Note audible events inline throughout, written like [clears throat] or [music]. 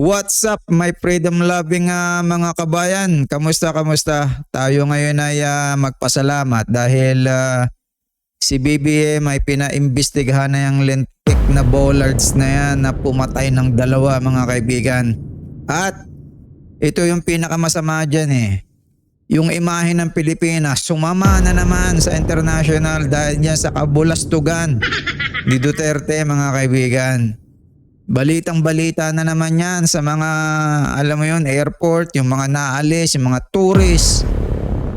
What's up, my freedom-loving ah, mga kabayan? Kamusta, kamusta? Tayo ngayon ay ah, magpasalamat dahil ah, si BBM ay pinaimbestigahan na yung lentik na bollards na yan na pumatay ng dalawa mga kaibigan. At ito yung pinakamasama dyan eh. Yung imahe ng Pilipinas, sumama na naman sa international dahil niya sa kabulastugan ni Duterte mga kaibigan. Balitang balita na naman yan sa mga, alam mo yun, airport, yung mga naalis, yung mga tourist.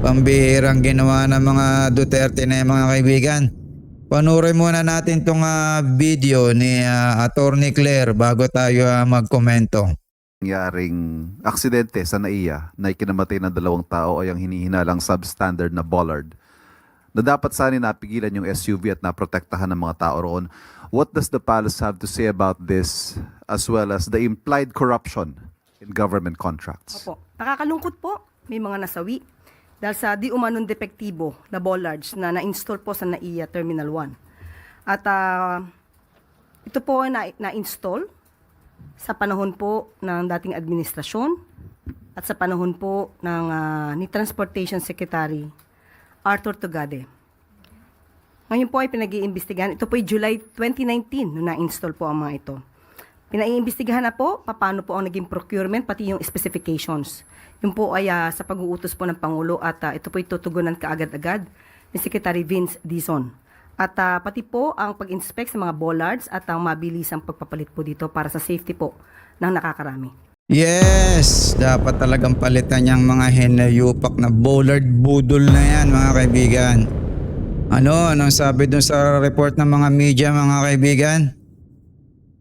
Pambihirang ginawa ng mga Duterte na yung mga kaibigan. Panurin muna natin tong ah, video ni ah, Attorney Claire bago tayo ah, magkomento. nangyaring aksidente sa NAIA na ikinamatay ng dalawang tao ay ang hinihinalang substandard na bollard na dapat sana napigilan yung SUV at naprotektahan ng mga tao roon. What does the palace have to say about this as well as the implied corruption in government contracts? Opo. Nakakalungkot po. May mga nasawi. Dahil sa di umanong depektibo na bollards na na-install po sa NAIA Terminal 1. At ah, ito po ay na- na-install sa panahon po ng dating administrasyon at sa panahon po ng ah, ni Transportation Secretary Arthur Tugade. Ngayon po ay pinag-iimbestigahan. Ito po ay July 2019 nung na-install po ang mga ito. Pinaiimbestigahan na po paano po ang naging procurement pati yung specifications. Yung po ay ah, sa pag-uutos po ng Pangulo at ah, ito po ay tutugunan kaagad-agad ni Secretary Vince Dizon. At ah, pati po ang pag-inspect sa mga bollards at ang mabilisang pagpapalit po dito para sa safety po ng nakakarami. Yes! Dapat talagang palitan yung mga hinayupak na bollard budol na yan mga kaibigan. Ano? Anong sabi dun sa report ng mga media mga kaibigan?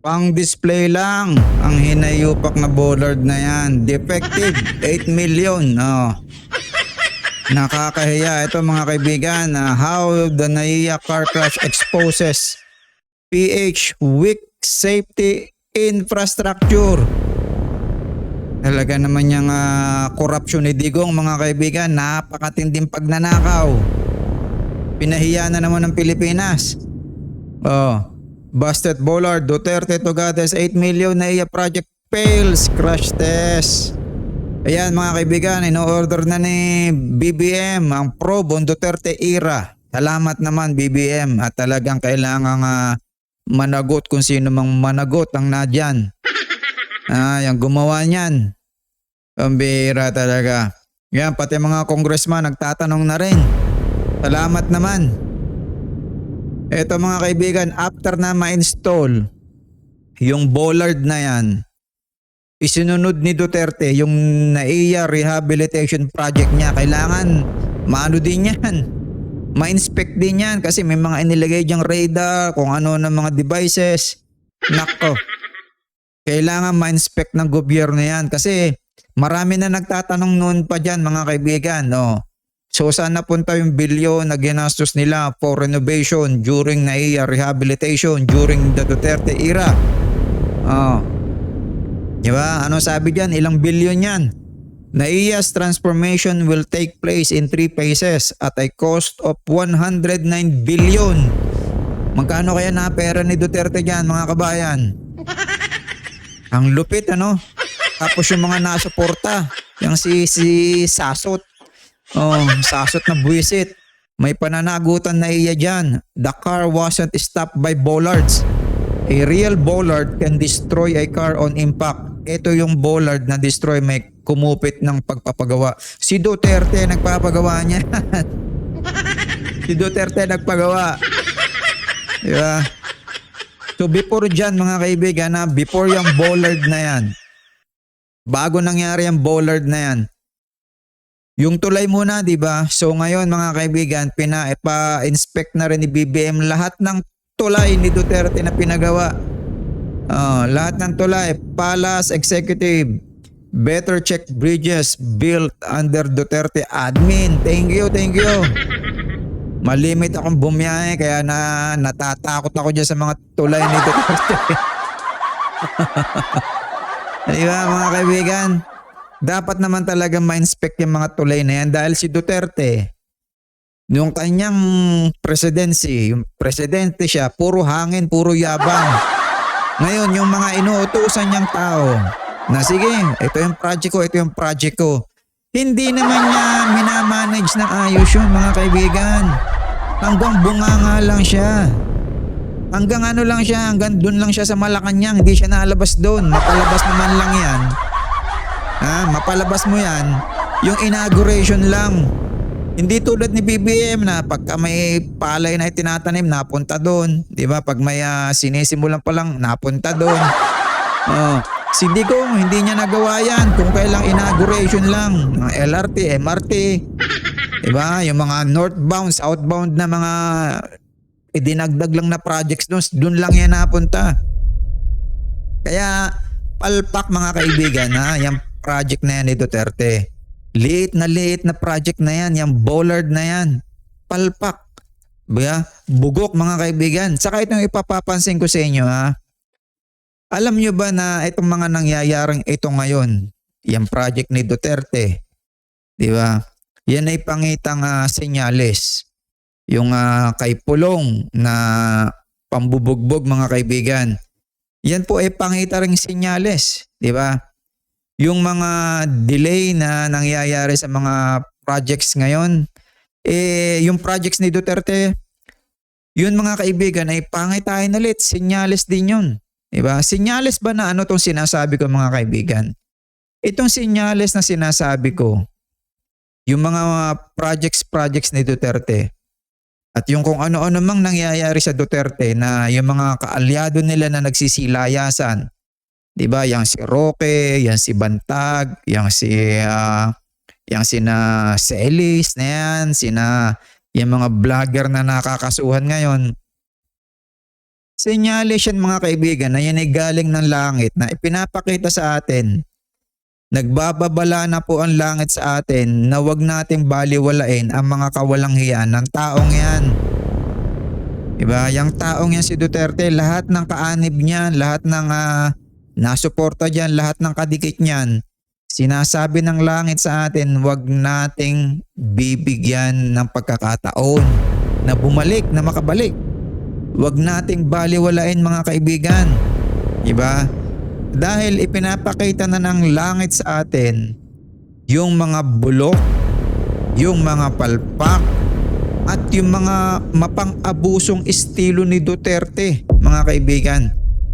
Pang display lang ang hinayupak na bollard na yan. Defective [laughs] 8 million. Oh. Nakakahiya ito mga kaibigan. ah, how the Naiya car crash exposes PH weak safety infrastructure. Talaga naman yung ah, corruption ni Digong mga kaibigan, napakatinding pagnanakaw. Pinahiya na naman ng Pilipinas. Oh, busted Bollard, Duterte Togades 8 million na iya project fails, crash test. Ayan mga kaibigan, in-order na ni BBM ang probe on Duterte era. Salamat naman BBM at talagang kailangan ah, managot kung sino mang managot ang nadyan. Ah, yung gumawa niyan. Pambira talaga. Yan, pati mga congressman nagtatanong na rin. Salamat naman. Ito mga kaibigan, after na ma-install yung bollard na yan, isinunod ni Duterte yung NAIA Rehabilitation Project niya. Kailangan maano din yan. [laughs] Ma-inspect din yan kasi may mga inilagay diyang radar, kung ano ng mga devices. Nako. Kailangan ma-inspect ng gobyerno yan kasi marami na nagtatanong noon pa dyan mga kaibigan. No? So saan napunta yung bilyon na ginastos nila for renovation during NAIA rehabilitation during the Duterte era? Oh. Di ba? Ano sabi dyan? Ilang bilyon yan? NAIA's transformation will take place in three phases at a cost of 109 billion. Magkano kaya na pera ni Duterte dyan mga kabayan? Ang lupit ano? Tapos yung mga nasuporta, yung si, si Sasot. Oh, Sasot na buwisit. May pananagutan na iya dyan. The car wasn't stopped by bollards. A real bollard can destroy a car on impact. Ito yung bollard na destroy may kumupit ng pagpapagawa. Si Duterte nagpapagawa niya. [laughs] si Duterte nagpagawa. Di ba? So before dyan mga kaibigan na before yung bollard na yan, bago nangyari yung bollard na yan, yung tulay muna, di ba? So ngayon mga kaibigan, pina, pa-inspect na rin ni BBM lahat ng tulay ni Duterte na pinagawa. Oh, lahat ng tulay, Palace Executive, Better Check Bridges built under Duterte admin. Thank you, thank you. Malimit akong bumiyahe kaya na natatakot ako dyan sa mga tulay ni Duterte. [laughs] Di ba mga kaibigan? Dapat naman talaga ma-inspect yung mga tulay na yan dahil si Duterte, yung kanyang presidency, yung presidente siya, puro hangin, puro yabang. Ngayon, yung mga inuutusan niyang tao, Na sige, ito yung project ko, ito yung project ko. Hindi naman niya minamanage ng ayos yun mga kaibigan. Hanggang bunganga lang siya. Hanggang ano lang siya, hanggang dun lang siya sa Malacanang, hindi siya nalabas doon. Mapalabas naman lang yan. Ha, mapalabas mo yan, yung inauguration lang. Hindi tulad ni BBM na pagka may palay na itinatanim, napunta doon. Di ba? Pag may ah, sinisimulan pa lang, napunta doon. [laughs] Oh, si Digong, hindi niya nagawa yan kung kailang inauguration lang. Mga LRT, MRT. Di ba? Yung mga northbound, southbound na mga idinagdag lang na projects doon, doon lang yan napunta. Kaya palpak mga kaibigan ha, yung project na yan ni Duterte. Liit na liit na project na yan, yung bollard na yan. Palpak. Ba? Bugok mga kaibigan. Saka itong ipapapansin ko sa inyo ha. Alam nyo ba na itong mga nangyayaring ito ngayon, yung project ni Duterte, di ba? Yan ay pangitang ah, senyales. Yung ah, kay Pulong na pambubugbog mga kaibigan. Yan po ay pangita ring senyales, di ba? Yung mga delay na nangyayari sa mga projects ngayon, eh yung projects ni Duterte, yun mga kaibigan ay pangitain ulit, senyales din yun. Di ba? Senyales ba na ano tong sinasabi ko mga kaibigan? Itong senyales na sinasabi ko, yung mga projects projects ni Duterte, at yung kung ano-ano mang nangyayari sa Duterte na yung mga kaalyado nila na nagsisilayasan, 'di ba? Yang si Roque, yang si Bantag, yang si ah, yang sina Celis na yan, sina yung mga vlogger na nakakasuhan ngayon. Senyales yan mga kaibigan na yan ay galing ng langit na ipinapakita sa atin. Nagbababala na po ang langit sa atin na wag nating baliwalain ang mga kawalang hiyan ng taong yan. Diba? Yung taong yan si Duterte, lahat ng kaanib niyan, lahat ng ah, nasuporta diyan, lahat ng kadikit niyan, sinasabi ng langit sa atin, wag nating bibigyan ng pagkakataon na bumalik, na makabalik. Wag nating baliwalain mga kaibigan. Diba? Dahil ipinapakita na ng langit sa atin yung mga bulok, yung mga palpak, at yung mga mapang-abusong estilo ni Duterte, mga kaibigan.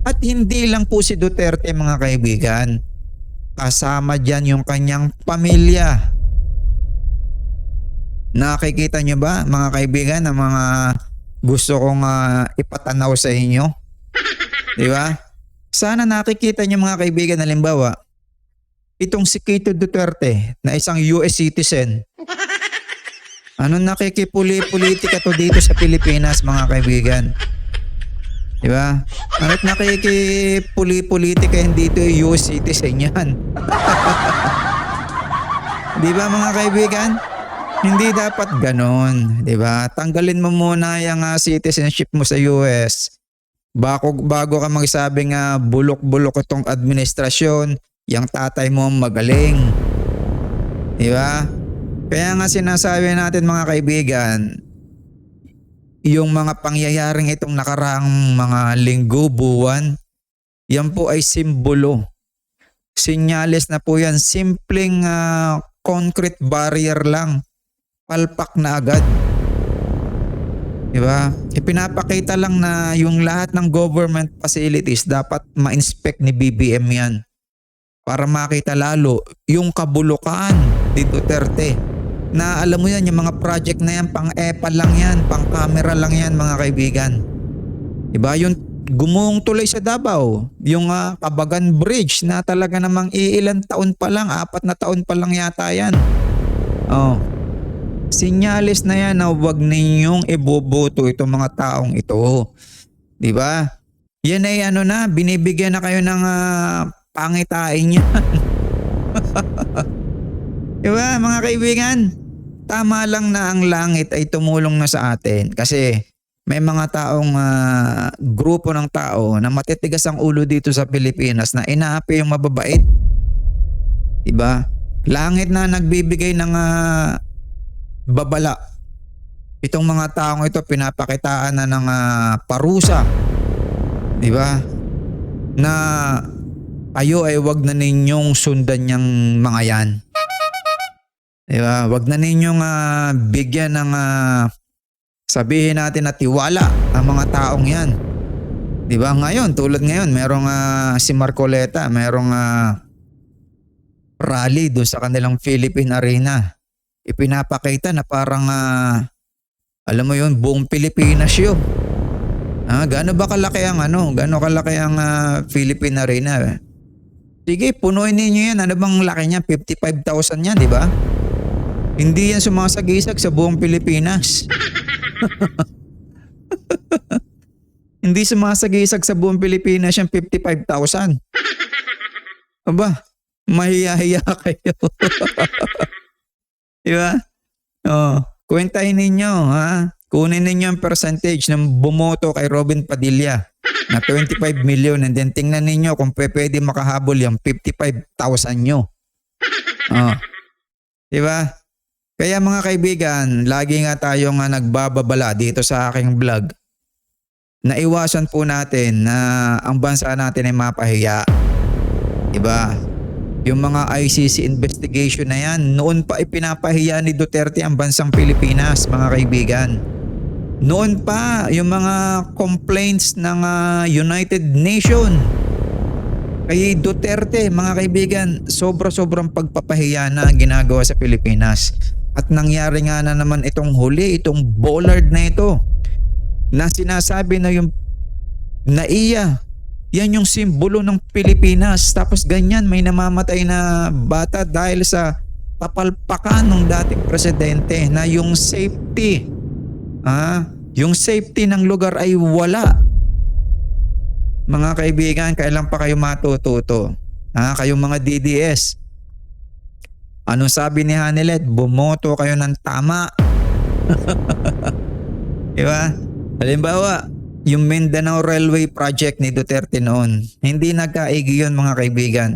At hindi lang po si Duterte, mga kaibigan. Kasama dyan yung kanyang pamilya. Nakikita nyo ba, mga kaibigan, ang mga gusto kong ah, ipatanaw sa inyo? Di ba? Sana nakikita niyo mga kaibigan, halimbawa, itong si Kito Duterte na isang US citizen. Ano nakikipuli-politika to dito sa Pilipinas mga kaibigan? Di ba? Ano't nakikipuli-politika yan dito yung US citizen yan? [laughs] Di ba mga kaibigan? Hindi dapat ganon, 'di ba? Tanggalin mo muna yung ah, citizenship mo sa US. Bago bago ka magsabi nga bulok-bulok itong administrasyon, yung tatay mo magaling. 'Di ba? Kaya nga sinasabi natin mga kaibigan, yung mga pangyayaring itong nakaraang mga linggo, buwan, yan po ay simbolo. Sinyales na po yan, simpleng ah, concrete barrier lang palpak na agad. Diba? Ipinapakita lang na yung lahat ng government facilities dapat ma-inspect ni BBM yan. Para makita lalo yung kabulukan ni Duterte. Na alam mo yan, yung mga project na yan, pang EPA lang yan, pang camera lang yan mga kaibigan. Diba? Yung gumuhong tuloy sa Davao, yung ah, Kabagan Bridge na talaga namang iilan taon pa lang, apat na taon pa lang yata yan. Oh. Sinyalis na yan na huwag ninyong iboboto itong mga taong ito. Di ba? Yan ay ano na, binibigyan na kayo ng ah, pangitain yan. [laughs] Di ba mga kaibigan? Tama lang na ang langit ay tumulong na sa atin kasi may mga taong ah, grupo ng tao na matitigas ang ulo dito sa Pilipinas na inaapi yung mababait. Diba? Langit na nagbibigay ng ah, babala. Itong mga taong ito pinapakitaan na ng ah, parusa. 'Di ba? Na kayo ay wag na ninyong sundan yung mga yan. Di ba? Wag na ninyong ah, bigyan ng ah, sabihin natin na tiwala ang mga taong yan. Di ba? Ngayon, tulad ngayon, merong ah, si Marcoleta, merong ah, rally doon sa kanilang Philippine Arena. Ipinapakita na parang ah, alam mo yun, buong Pilipinas yun. Ah, gaano ba kalaki ang ano? Gaano kalaki ang ah, Philippine Arena? Sige, punuin ninyo yan. Ano bang laki niya? 55,000 yan, di ba? Hindi yan sumasagisag sa buong Pilipinas. [laughs] Hindi sumasagisag sa buong Pilipinas yung 55,000. Aba, mahiya-hiya [laughs] kayo. Di ba? Oh, kwentahin ninyo, ha? Kunin ninyo ang percentage ng bumoto kay Robin Padilla na 25 million and then tingnan ninyo kung pwede makahabol yung 55,000 nyo. Oh. Di ba? Kaya mga kaibigan, lagi nga tayo nga nagbababala dito sa aking vlog. Naiwasan po natin na ang bansa natin ay mapahiya. Diba? Yung mga ICC investigation na yan, noon pa ipinapahiya ni Duterte ang bansang Pilipinas, mga kaibigan. Noon pa, yung mga complaints ng ah, United Nation kay Duterte, mga kaibigan, sobra-sobrang pagpapahiya na ginagawa sa Pilipinas. At nangyari nga na naman itong huli, itong bollard na ito, na sinasabi na yung naiya, yan yung simbolo ng Pilipinas. Tapos ganyan, may namamatay na bata dahil sa tapalpakan ng dating presidente na yung safety, ah, yung safety ng lugar ay wala. Mga kaibigan, kailan pa kayo matututo? Ha, kayong mga DDS. Anong sabi ni Hanilet? Bumoto kayo ng tama. [laughs] Di ba? Halimbawa, yung Mindanao Railway Project ni Duterte noon, hindi nagkaigi yun mga kaibigan.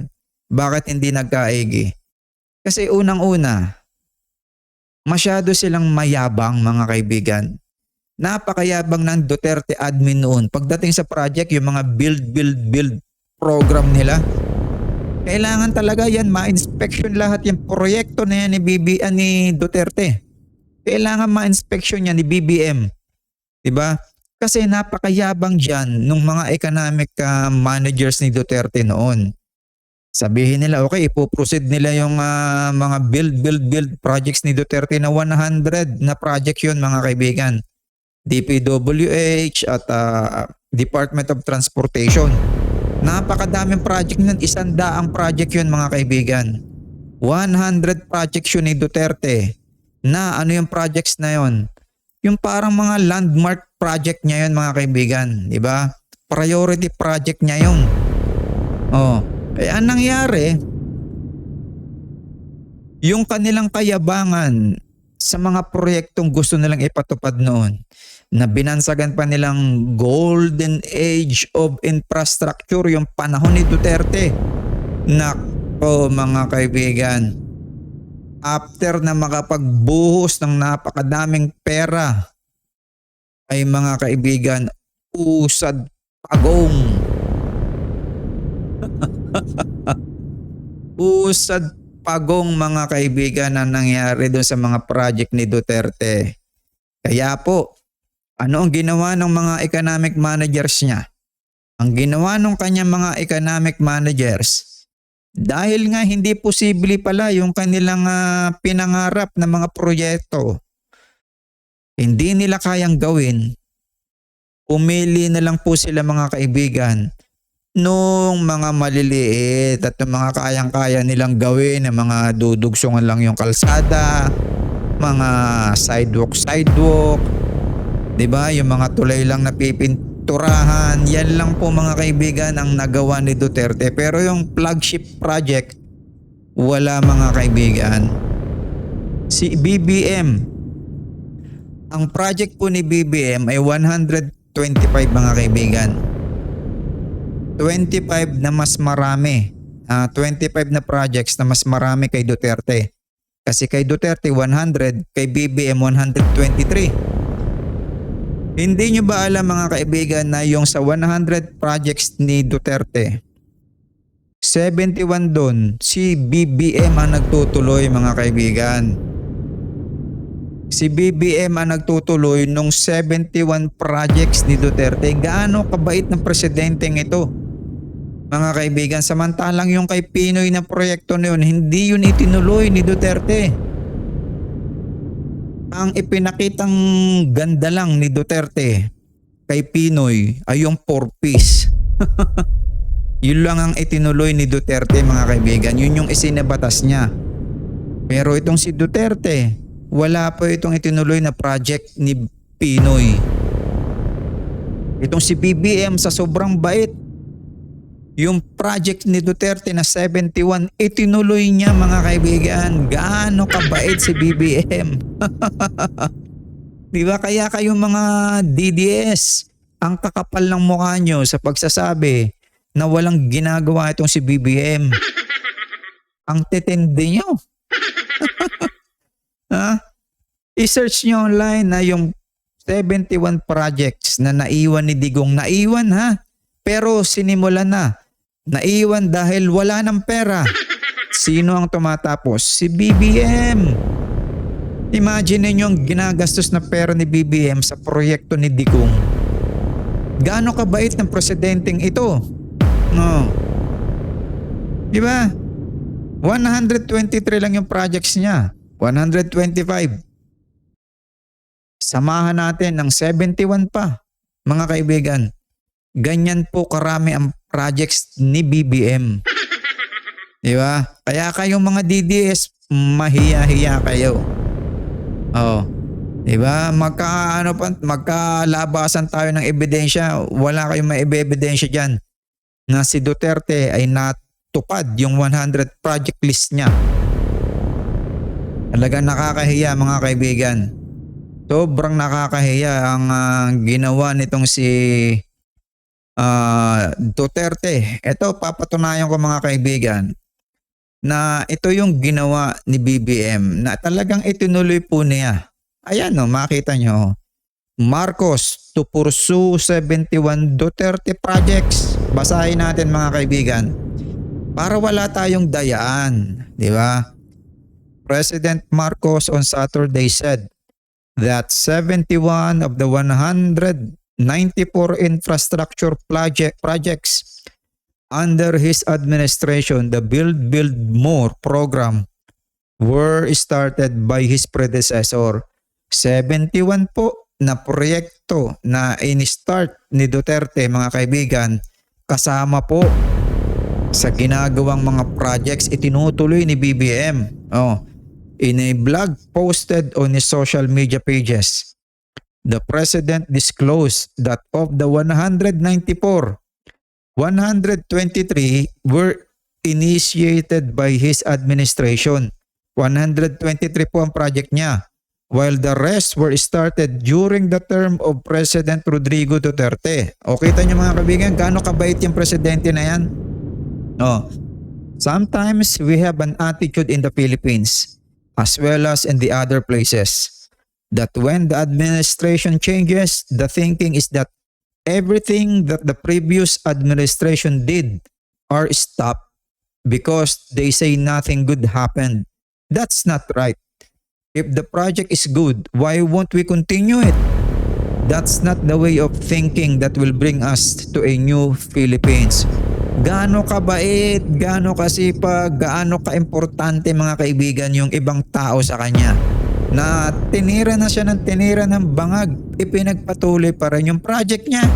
Bakit hindi nagkaigi? Kasi unang-una, masyado silang mayabang mga kaibigan. Napakayabang ng Duterte admin noon. Pagdating sa project, yung mga build, build, build program nila, kailangan talaga yan ma-inspection lahat yung proyekto na yan ni, BB, ah, ni Duterte. Kailangan ma-inspection yan ni BBM. 'Di ba? Kasi napakayabang diyan ng mga economic ah, managers ni Duterte noon. Sabihin nila, okay, ipoproceed nila yung ah, mga build, build, build projects ni Duterte na 100 na project yun mga kaibigan. DPWH at ah, Department of Transportation. Napakadaming project nun, isang daang project yun mga kaibigan. 100 projects yun ni Duterte. Na ano yung projects na yon? Yung parang mga landmark project niya yun mga kaibigan, di ba? Priority project niya yun. Oh, kaya ang nangyari, yung kanilang kayabangan sa mga proyektong gusto nilang ipatupad noon, na binansagan pa nilang golden age of infrastructure yung panahon ni Duterte. Nako mga kaibigan, after na makapagbuhos ng napakadaming pera ay mga kaibigan, usad pagong. [laughs] usad pagong mga kaibigan na nangyari doon sa mga project ni Duterte. Kaya po, ano ang ginawa ng mga economic managers niya? Ang ginawa ng kanyang mga economic managers, dahil nga hindi posible pala yung kanilang ah, pinangarap na mga proyekto, hindi nila kayang gawin, umili na lang po sila mga kaibigan nung mga maliliit at mga kayang-kaya nilang gawin, ng mga dudugsungan lang yung kalsada, mga sidewalk sidewalk, 'di ba? Yung mga tulay lang na pipinturahan, yan lang po mga kaibigan ang nagawa ni Duterte. Pero yung flagship project, wala mga kaibigan. Si BBM, ang project po ni BBM ay 125 mga kaibigan. 25 na mas marami. Ah, 25 na projects na mas marami kay Duterte. Kasi kay Duterte 100, kay BBM 123. Hindi nyo ba alam mga kaibigan na yung sa 100 projects ni Duterte, 71 doon, si BBM ang nagtutuloy mga kaibigan. Si BBM ang nagtutuloy nung 71 projects ni Duterte. Gaano kabait ng presidenteng ito? Mga kaibigan, samantalang yung kay Pinoy na proyekto na yun, hindi yun itinuloy ni Duterte. Ang ipinakitang ganda lang ni Duterte kay Pinoy ay yung four piece. [laughs] yun lang ang itinuloy ni Duterte mga kaibigan. Yun yung isinabatas niya. Pero itong si Duterte, wala po itong itinuloy na project ni Pinoy. Itong si BBM sa sobrang bait, yung project ni Duterte na 71, itinuloy niya mga kaibigan. Gaano kabait si BBM. [laughs] Di ba? Kaya kayong mga DDS, ang kakapal ng mukha nyo sa pagsasabi na walang ginagawa itong si BBM. ang titindi nyo. [laughs] ha? I-search nyo online na yung 71 projects na naiwan ni Digong. Naiwan ha? Pero sinimulan na. Naiwan dahil wala ng pera. Sino ang tumatapos? Si BBM. Imagine ninyo ang ginagastos na pera ni BBM sa proyekto ni Digong. Gaano kabait ng presidenteng ito? No. Di ba? 123 lang yung projects niya. 125. Samahan natin ng 71 pa. Mga kaibigan, ganyan po karami ang projects ni BBM. Di ba? Kaya kayong mga DDS, mahiya-hiya kayo. Oh. Di ba? Magka, ano pa, magkalabasan tayo ng ebidensya. Wala kayong may ebidensya dyan na si Duterte ay natupad yung 100 project list niya. Talagang nakakahiya mga kaibigan. Sobrang nakakahiya ang ah, ginawa nitong si ah, Duterte. Ito papatunayan ko mga kaibigan na ito yung ginawa ni BBM na talagang itinuloy po niya. Ayan no, makita nyo. Marcos to pursue 71 Duterte projects. Basahin natin mga kaibigan. Para wala tayong dayaan, di ba? President Marcos on Saturday said that 71 of the 194 infrastructure project projects under his administration, the Build Build More program were started by his predecessor. 71 po na proyekto na in-start ni Duterte mga kaibigan kasama po sa ginagawang mga projects itinutuloy ni BBM. Oh, in a blog posted on his social media pages, the president disclosed that of the 194, 123 were initiated by his administration. 123 po ang project niya. While the rest were started during the term of President Rodrigo Duterte. O kita niyo mga kaibigan, gaano kabait yung presidente na yan? Oh. Sometimes we have an attitude in the Philippines as well as in the other places that when the administration changes, the thinking is that everything that the previous administration did are stopped because they say nothing good happened. That's not right. If the project is good, why won't we continue it? That's not the way of thinking that will bring us to a new Philippines. Gaano kabait, gaano kasipag, gaano kaimportante mga kaibigan yung ibang tao sa kanya. Na tinira na siya ng tinira ng bangag, ipinagpatuloy pa rin yung project niya.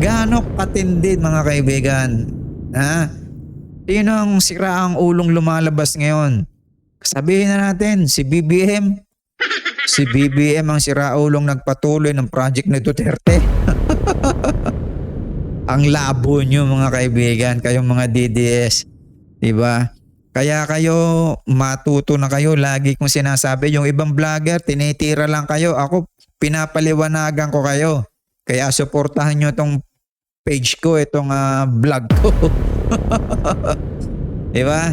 Gaano katindi mga kaibigan. Ha? Sino ang siraang ulong lumalabas ngayon? Sabihin na natin, si BBM. Si BBM ang siraulong nagpatuloy ng project ni Duterte. [laughs] ang labo nyo mga kaibigan, kayong mga DDS. Diba? Kaya kayo matuto na kayo. Lagi kong sinasabi, yung ibang vlogger, tinitira lang kayo. Ako, pinapaliwanagan ko kayo. Kaya suportahan nyo tong page ko, itong ah, vlog ko. [laughs] diba?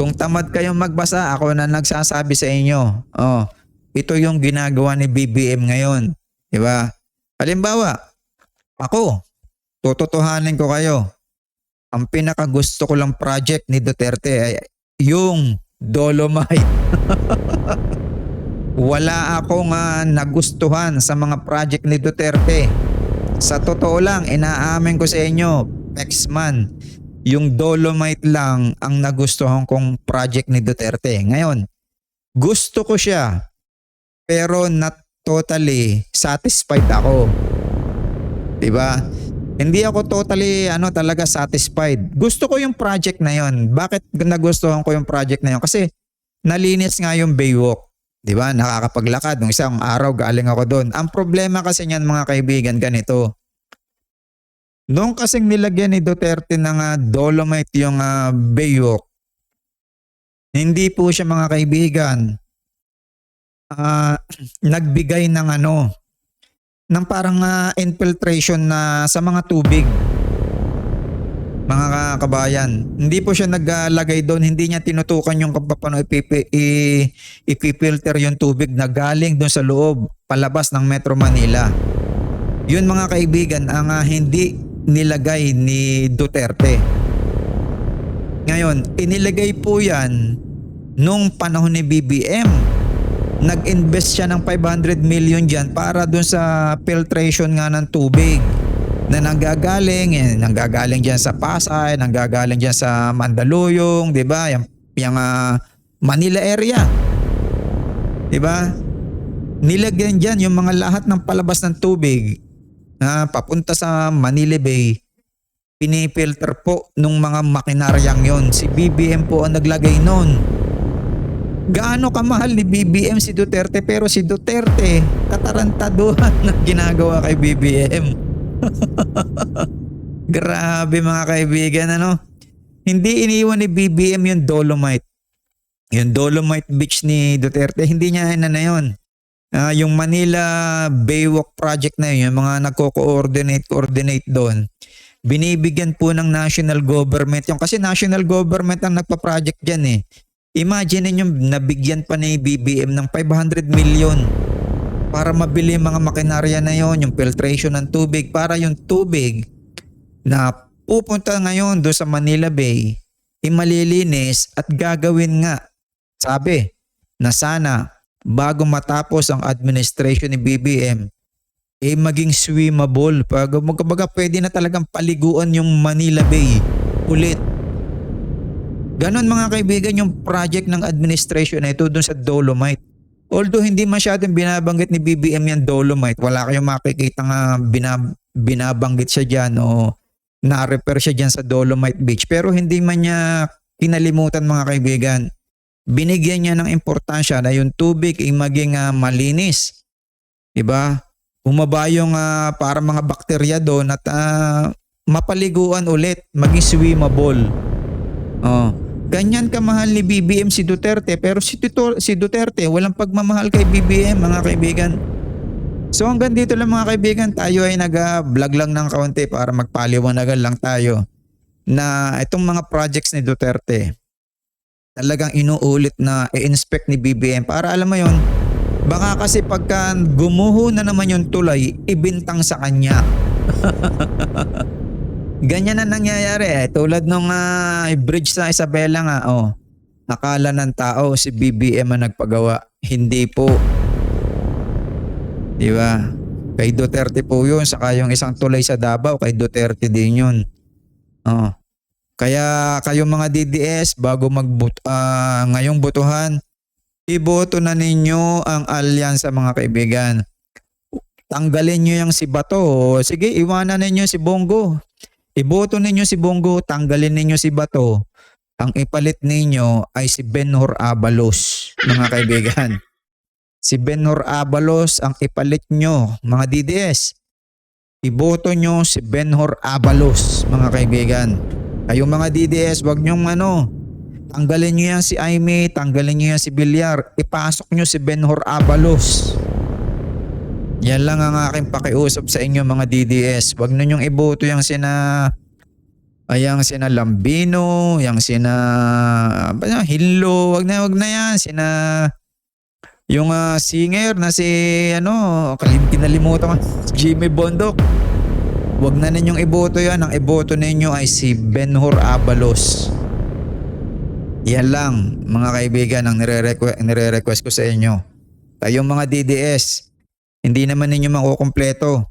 Kung tamad kayong magbasa, ako na nagsasabi sa inyo. Oh, ito yung ginagawa ni BBM ngayon. Di ba? Halimbawa, ako, tututuhanin ko kayo. Ang pinakagusto ko lang project ni Duterte ay yung Dolomite. [laughs] Wala akong ah, nagustuhan sa mga project ni Duterte. Sa totoo lang, inaamin ko sa inyo, Pexman, yung Dolomite lang ang nagustuhan kong project ni Duterte. Ngayon, gusto ko siya, pero not totally satisfied ako. 'Di ba? Hindi ako totally ano talaga satisfied. Gusto ko yung project na yon. Bakit nagustuhan ko yung project na yon? Kasi nalinis nga yung Baywalk. 'Di ba? Nakakapaglakad nung isang araw galing ako doon. Ang problema kasi niyan mga kaibigan ganito. Noong kasing nilagyan ni Duterte ng ah, Dolomite yung uh, Baywalk, hindi po siya mga kaibigan ah, [clears throat] nagbigay ng ano ng parang ah, infiltration na sa mga tubig mga ka- kabayan. Hindi po siya naglagay doon, hindi niya tinutukan yung paano ipipi, i- ipipilter yung tubig na galing doon sa loob, palabas ng Metro Manila. Yun mga kaibigan, ang ah, hindi nilagay ni Duterte. Ngayon, inilagay po yan nung panahon ni BBM. Nag-invest siya ng 500 million dyan para dun sa filtration nga ng tubig na nanggagaling, eh, nanggagaling dyan sa Pasay, nanggagaling dyan sa Mandaluyong, di ba? Yung, yung ah, Manila area. Di ba? Nilagyan dyan yung mga lahat ng palabas ng tubig na papunta sa Manila Bay pinipilter po nung mga makinaryang yon. Si BBM po ang naglagay nun. Gaano kamahal ni BBM si Duterte pero si Duterte katarantaduhan ng ginagawa kay BBM. [laughs] Grabe mga kaibigan ano. Hindi iniwan ni BBM yung Dolomite. Yung Dolomite Beach ni Duterte, hindi niya na na yun. Ah, yung Manila Baywalk project na yun, yung mga nagko-coordinate coordinate doon binibigyan po ng national government yung kasi national government ang nagpa-project diyan eh. Imagine niyo nabigyan pa ni BBM ng 500 million para mabili mga makinarya na yon, yung filtration ng tubig para yung tubig na pupunta ngayon do sa Manila Bay imalilinis at gagawin nga sabi na sana bago matapos ang administration ni BBM eh maging swimmable. Pag magkabaga pwede na talagang paliguan yung Manila Bay ulit. Ganon mga kaibigan yung project ng administration na ito dun sa Dolomite. Although hindi masyadong binabanggit ni BBM yan Dolomite, wala kayong makikita nga binab- binabanggit siya dyan o na-repair siya dyan sa Dolomite Beach. Pero hindi man niya kinalimutan mga kaibigan. Binigyan niya ng importansya na yung tubig ay maging ah, malinis. 'Di ba? Bumaba yung ah, para mga bakterya doon at ah, mapaliguan ulit, maging swimmable. Oh. Ganyan kamahal ni BBM si Duterte pero si, Tutor, si Duterte walang pagmamahal kay BBM mga kaibigan. So hanggang dito lang mga kaibigan. Tayo ay nag-vlog lang ng kaunti para magpaliwanagan lang tayo na itong mga projects ni Duterte talagang inuulit na i-inspect ni BBM para alam mo yon baka kasi pagka gumuho na naman yung tulay ibintang sa kanya [laughs] ganyan na nangyayari eh tulad nung ah, bridge sa Isabela nga oh akala ng tao si BBM ang nagpagawa hindi po di ba kay Duterte po yun saka yung isang tulay sa Davao kay Duterte din yun oh kaya kayong mga DDS bago mag ah, ngayong botohan, iboto na ninyo ang alyansa mga kaibigan. Tanggalin nyo yung si Bato. Sige, iwanan ninyo si Bongo. Iboto ninyo si Bongo, tanggalin ninyo si Bato. Ang ipalit ninyo ay si Benhor Abalos, mga kaibigan. Si Benhor Abalos ang ipalit nyo, mga DDS. Iboto nyo si Benhor Abalos, mga kaibigan. Kayong mga DDS, wag nyong ano, tanggalin nyo yan si Aimee, tanggalin nyo yan si Villar, ipasok nyo si Benhor Abalos. Yan lang ang aking pakiusap sa inyo mga DDS. Wag na nyong iboto yung sina ayang sina Lambino, yung sina ba na, Hinlo, wag na wag na yan, sina yung ah, singer na si ano, kalim kinalimutan ko, Jimmy Bondok. Huwag na ninyong iboto yan. Ang iboto ninyo ay si Benhur Abalos. Yan lang mga kaibigan ang nire-request, nire-request ko sa inyo. Kayong mga DDS, hindi naman ninyo makukumpleto.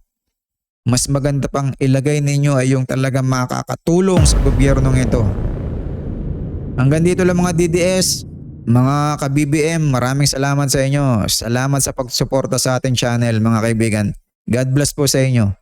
Mas maganda pang ilagay ninyo ay yung talagang makakatulong sa gobyernong ito. Hanggang dito lang mga DDS, mga ka-BBM, maraming salamat sa inyo. Salamat sa pagsuporta sa ating channel mga kaibigan. God bless po sa inyo.